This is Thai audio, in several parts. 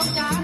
น้องจ๋า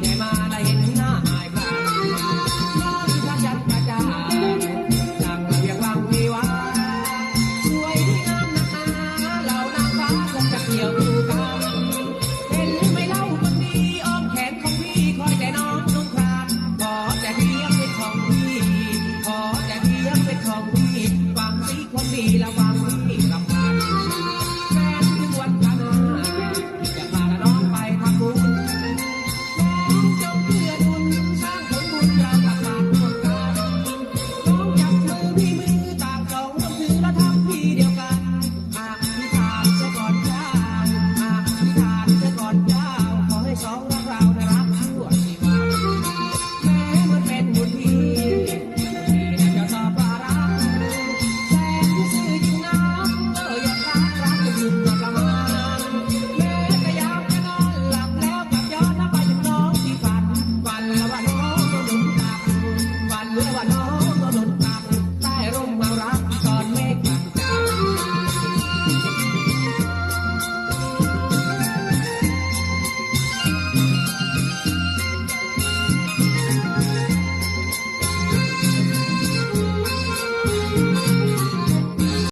ไหนมาได้เห็นหน้าหายพลาดน้อชักยันปรานจากเบียงวังวิวาสวยมนักหนาเหล่านาฟ้าคงจะเกี่ยวดูกันเห็นไหมเล่าคนดีอ้อมแขนของพี่คอยแต่น้องนุ่งานขอแต่เพียงเป็นของพี่ขอแต่เพียงเป็นของพี่ความสีควดีละวั